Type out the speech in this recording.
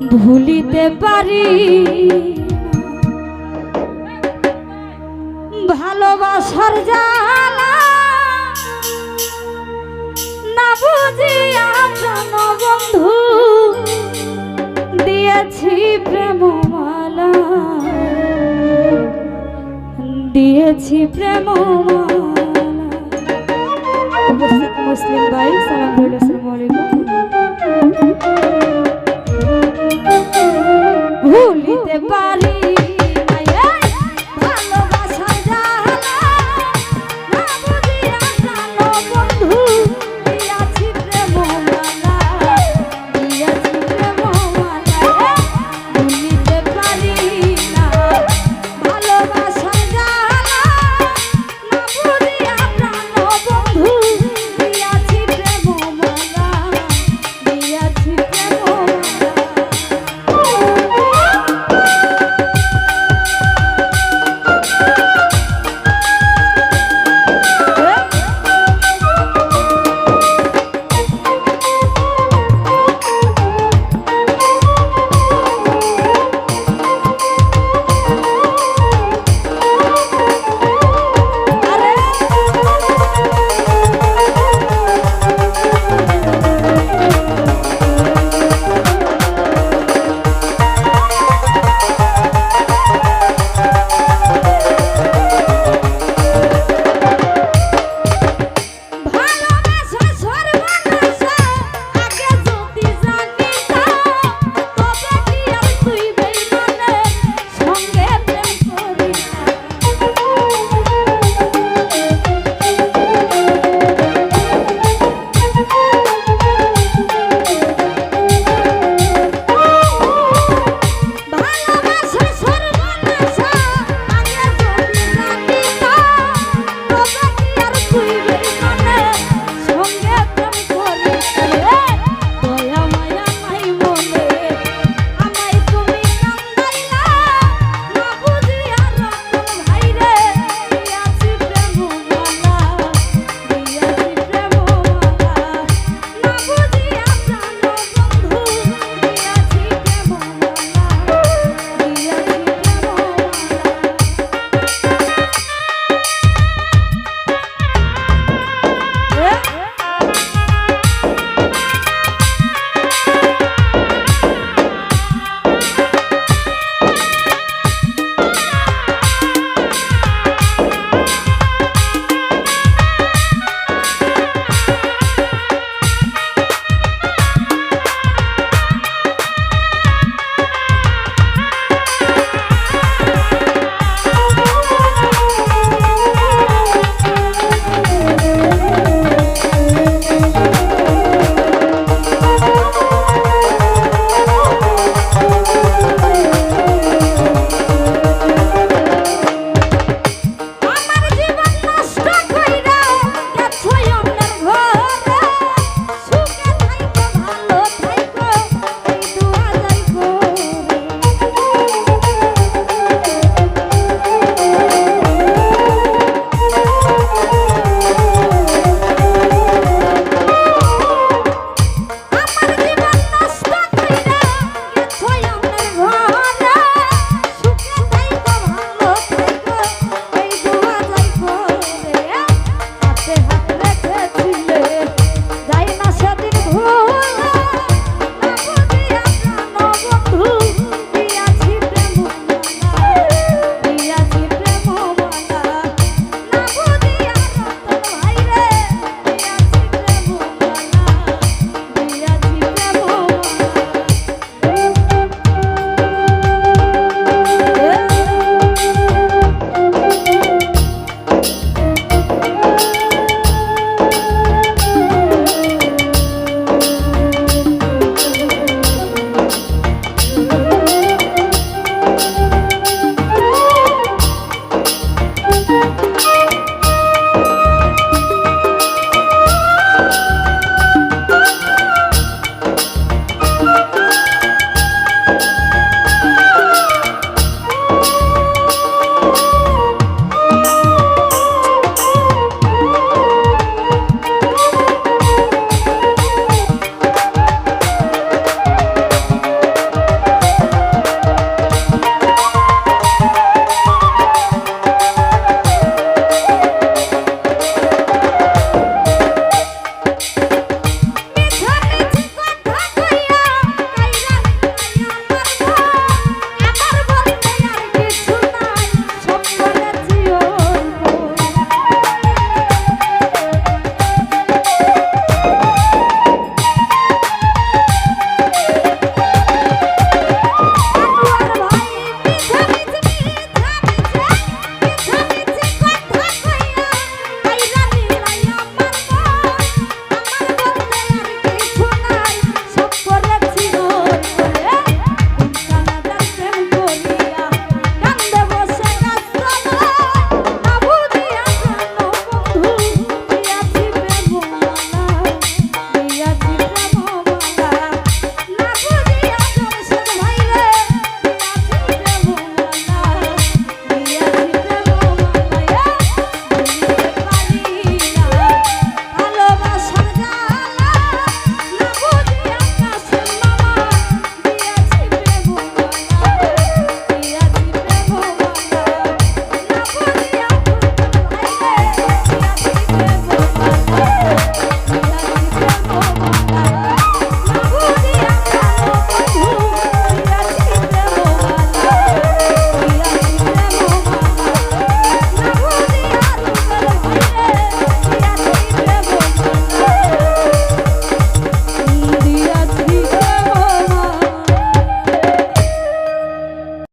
ভুলিতে পারি ভালোবাসার জালা না বুঝিয়া বন্ধু দিয়েছি প্রেমমালা। দিয়েছি প্রেমমালা। উপস্থিত মুসলিম ভাই, সালাম আলাইকুম।